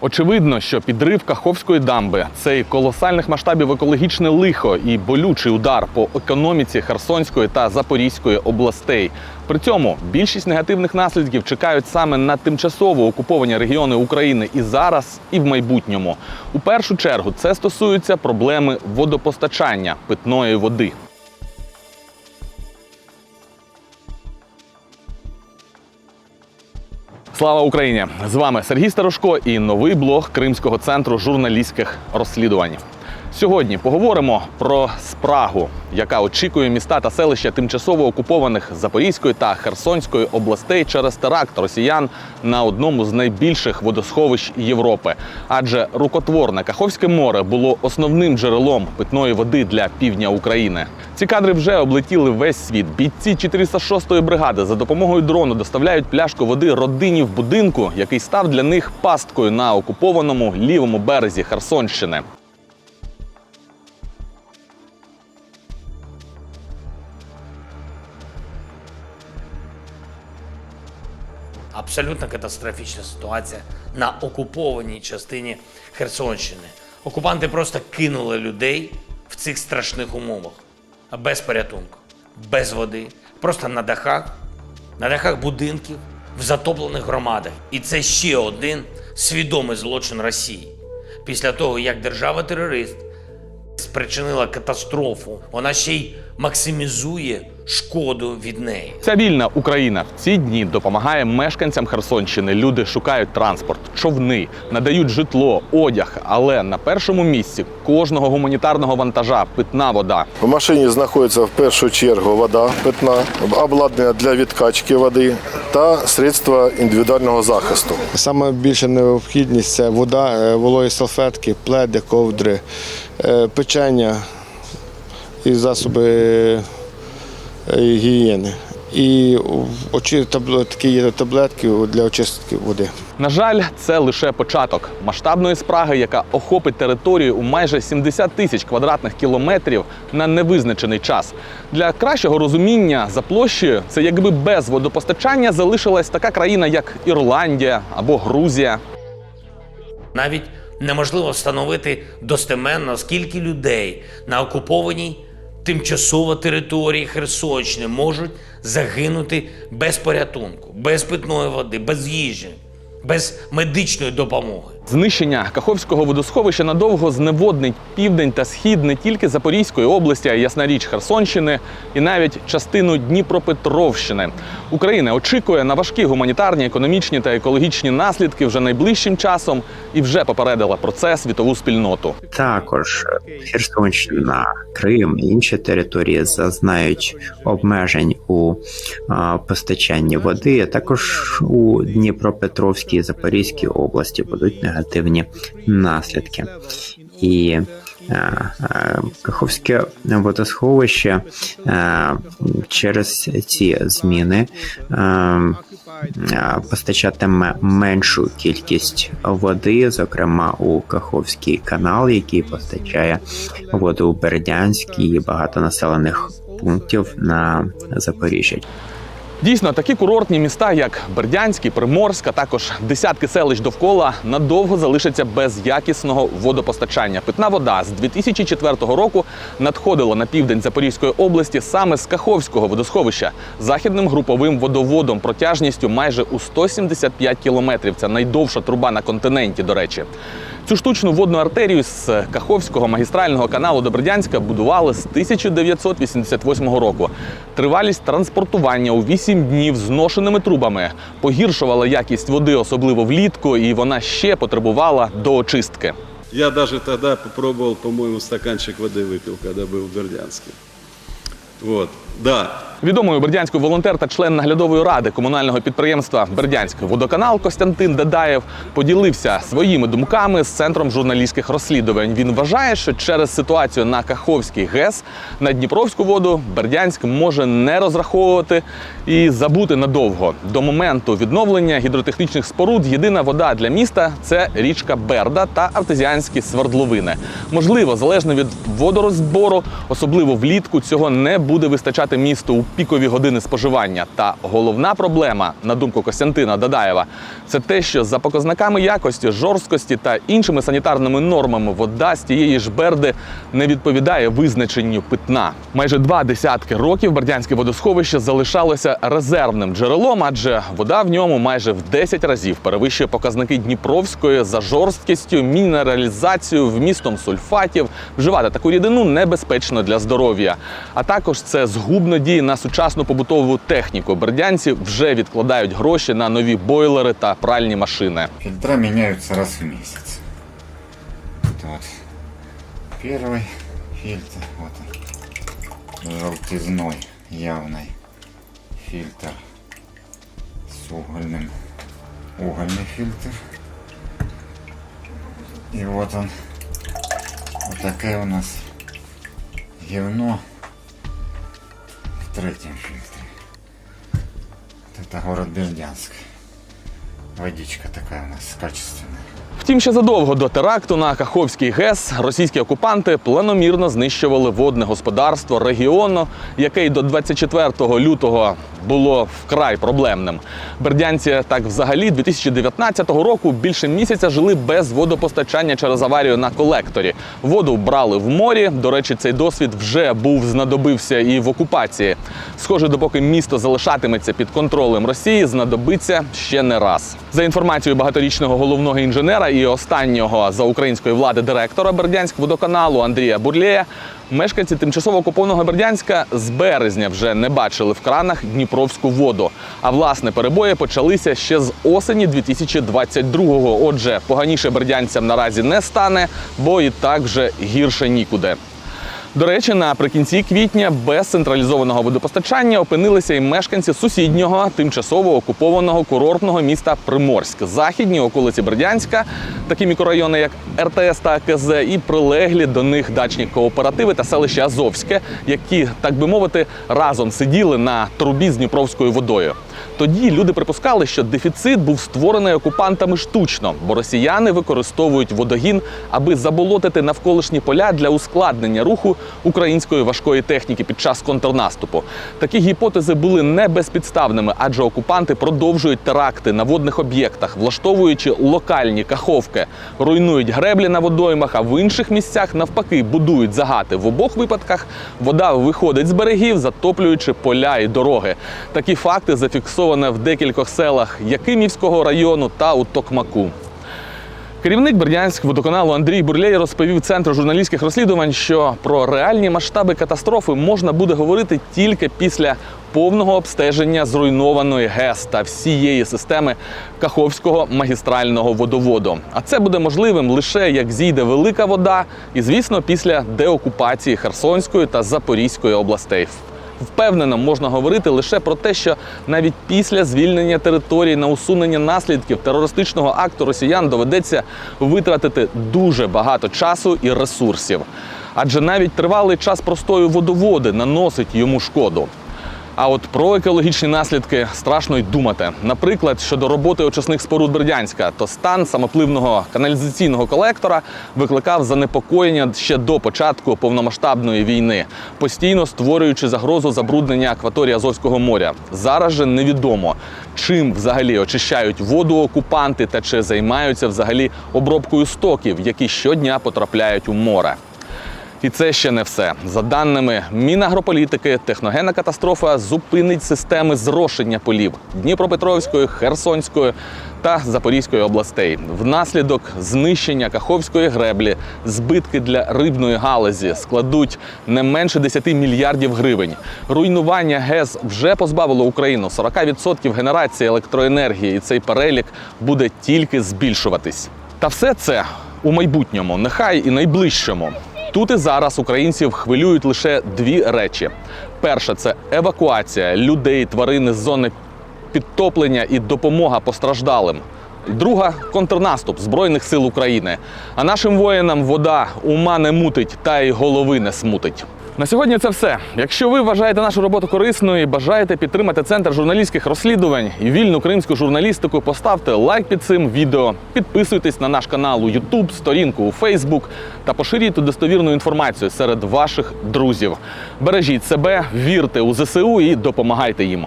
Очевидно, що підрив Каховської дамби це колосальних масштабів екологічне лихо і болючий удар по економіці Херсонської та Запорізької областей. При цьому більшість негативних наслідків чекають саме на тимчасово окуповані регіони України і зараз, і в майбутньому. У першу чергу це стосується проблеми водопостачання питної води. Слава Україні! З вами Сергій Старошко і новий блог Кримського центру журналістських розслідувань. Сьогодні поговоримо про спрагу, яка очікує міста та селища тимчасово окупованих Запорізької та Херсонської областей через теракт росіян на одному з найбільших водосховищ Європи. Адже рукотворне Каховське море було основним джерелом питної води для півдня України. Ці кадри вже облетіли весь світ. Бійці 406-ї бригади за допомогою дрону доставляють пляшку води родині в будинку, який став для них пасткою на окупованому лівому березі Херсонщини. Абсолютно катастрофічна ситуація на окупованій частині Херсонщини. Окупанти просто кинули людей в цих страшних умовах, без порятунку, без води, просто на дахах, на дахах будинків, в затоплених громадах. І це ще один свідомий злочин Росії. Після того, як держава-терорист спричинила катастрофу, вона ще й максимізує шкоду від неї. Ця вільна Україна в ці дні допомагає мешканцям Херсонщини. Люди шукають транспорт, човни, надають житло, одяг. Але на першому місці кожного гуманітарного вантажа питна вода. В машині знаходиться в першу чергу вода питна, обладнання для відкачки води та средства індивідуального захисту. Саме більша необхідність це вода, е, вологі салфетки, пледи, ковдри, е, печення і засоби гігієни. І такі є таблетки для очистки води. На жаль, це лише початок масштабної спраги, яка охопить територію у майже 70 тисяч квадратних кілометрів на невизначений час. Для кращого розуміння за площею це якби без водопостачання залишилась така країна, як Ірландія або Грузія. Навіть неможливо встановити достеменно, скільки людей на окупованій тимчасово території Херсонщини можуть загинути без порятунку, без питної води, без їжі, без медичної допомоги. Знищення Каховського водосховища надовго зневоднить південь та схід не тільки Запорізької області, а ясна річ Херсонщини і навіть частину Дніпропетровщини. Україна очікує на важкі гуманітарні, економічні та екологічні наслідки вже найближчим часом і вже попередила про це світову спільноту. Також Херсонщина, Крим і інші території зазнають обмежень у постачанні води. Також у Дніпропетровській і Запорізькій області будуть негативні наслідки. І а, а, Каховське водосховище через ці зміни постачатиме меншу кількість води, зокрема у Каховський канал, який постачає воду у Бердянськ і багато населених пунктів на Запоріжжя. Дійсно, такі курортні міста, як Бердянськ і Приморськ, а також десятки селищ довкола, надовго залишаться без якісного водопостачання. Питна вода з 2004 року надходила на південь Запорізької області саме з Каховського водосховища західним груповим водоводом протяжністю майже у 175 кілометрів. Це найдовша труба на континенті, до речі. Цю штучну водну артерію з Каховського магістрального каналу до Бердянська будували з 1988 року. Тривалість транспортування у 8 днів зношеними трубами погіршувала якість води, особливо влітку, і вона ще потребувала доочистки. Я даже тогда попробовал, по-моему, стаканчик воды выпил, когда был в Бердянске. Вот, да, Відомий бердянський волонтер та член наглядової ради комунального підприємства Бердянськ водоканал Костянтин Дадаєв поділився своїми думками з центром журналістських розслідувань. Він вважає, що через ситуацію на Каховський ГЕС на Дніпровську воду Бердянськ може не розраховувати і забути надовго. До моменту відновлення гідротехнічних споруд єдина вода для міста це річка Берда та артезіанські свердловини. Можливо, залежно від водорозбору, особливо влітку, цього не буде вистачати місто у пікові години споживання. Та головна проблема, на думку Костянтина Дадаєва, це те, що за показниками якості, жорсткості та іншими санітарними нормами вода з тієї ж берди не відповідає визначенню питна. Майже два десятки років Бердянське водосховище залишалося резервним джерелом, адже вода в ньому майже в 10 разів перевищує показники Дніпровської за жорсткістю, мінералізацією, вмістом сульфатів. Вживати таку рідину небезпечно для здоров'я. А також це згубно діє на сучасну побутову техніку. Бердянці вже відкладають гроші на нові бойлери та пральні машини. Фильтра меняются раз в месяц. Это вот первый фильтр, вот он, желтизной явный фильтр с угольным, угольный фильтр. И вот он, вот такая у нас говно в третьем фильтре. Это город Бердянск. Водичка такая у нас качественная. Втім, ще задовго до теракту на Каховський ГЕС російські окупанти планомірно знищували водне господарство регіону, яке й до 24 лютого було вкрай проблемним. Бердянці так взагалі 2019 року більше місяця жили без водопостачання через аварію на колекторі. Воду брали в морі. До речі, цей досвід вже був знадобився і в окупації. Схоже, допоки місто залишатиметься під контролем Росії, знадобиться ще не раз. За інформацією багаторічного головного інженера і останнього за української влади директора Бердянськводоканалу Андрія Бурлєя, мешканці тимчасово окупованого Бердянська з березня вже не бачили в кранах Дніпровську воду. А власне перебої почалися ще з осені 2022-го. Отже, поганіше бердянцям наразі не стане, бо і так вже гірше нікуди. До речі, наприкінці квітня без централізованого водопостачання опинилися і мешканці сусіднього тимчасово окупованого курортного міста Приморськ, західні околиці Бердянська, такі мікрорайони, як РТС та АКЗ, і прилеглі до них дачні кооперативи та селище Азовське, які, так би мовити, разом сиділи на трубі з Дніпровською водою. Тоді люди припускали, що дефіцит був створений окупантами штучно, бо росіяни використовують водогін, аби заболотити навколишні поля для ускладнення руху української важкої техніки під час контрнаступу. Такі гіпотези були не безпідставними, адже окупанти продовжують теракти на водних об'єктах, влаштовуючи локальні каховки, руйнують греблі на водоймах, а в інших місцях навпаки будують загати. В обох випадках вода виходить з берегів, затоплюючи поля і дороги. Такі факти зафіксовані в декількох селах Якимівського району та у Токмаку. Керівник Бердянськ водоканалу Андрій Бурлєй розповів центру журналістських розслідувань, що про реальні масштаби катастрофи можна буде говорити тільки після повного обстеження зруйнованої ГЕС та всієї системи Каховського магістрального водоводу. А це буде можливим лише як зійде велика вода, і звісно, після деокупації Херсонської та Запорізької областей. Впевнено, можна говорити лише про те, що навіть після звільнення території на усунення наслідків терористичного акту росіян доведеться витратити дуже багато часу і ресурсів. Адже навіть тривалий час простою водоводи наносить йому шкоду. А от про екологічні наслідки страшно й думати. Наприклад, щодо роботи очисних споруд Бердянська, то стан самопливного каналізаційного колектора викликав занепокоєння ще до початку повномасштабної війни, постійно створюючи загрозу забруднення акваторії Азовського моря. Зараз же невідомо, чим взагалі очищають воду окупанти та чи займаються взагалі обробкою стоків, які щодня потрапляють у море. І це ще не все. За даними Мінагрополітики, техногенна катастрофа зупинить системи зрошення полів Дніпропетровської, Херсонської та Запорізької областей. Внаслідок знищення Каховської греблі збитки для рибної галузі складуть не менше 10 мільярдів гривень. Руйнування ГЕС вже позбавило Україну 40% генерації електроенергії, і цей перелік буде тільки збільшуватись. Та все це у майбутньому, нехай і найближчому. Тут і зараз українців хвилюють лише дві речі: перша це евакуація людей, тварин з зони підтоплення і допомога постраждалим. Друга контрнаступ Збройних сил України. А нашим воїнам вода ума не мутить та й голови не смутить. На сьогодні це все. Якщо ви вважаєте нашу роботу корисною і бажаєте підтримати центр журналістських розслідувань і вільну кримську журналістику, поставте лайк під цим відео, підписуйтесь на наш канал у YouTube, сторінку у Facebook та поширюйте достовірну інформацію серед ваших друзів. Бережіть себе, вірте у ЗСУ і допомагайте їм.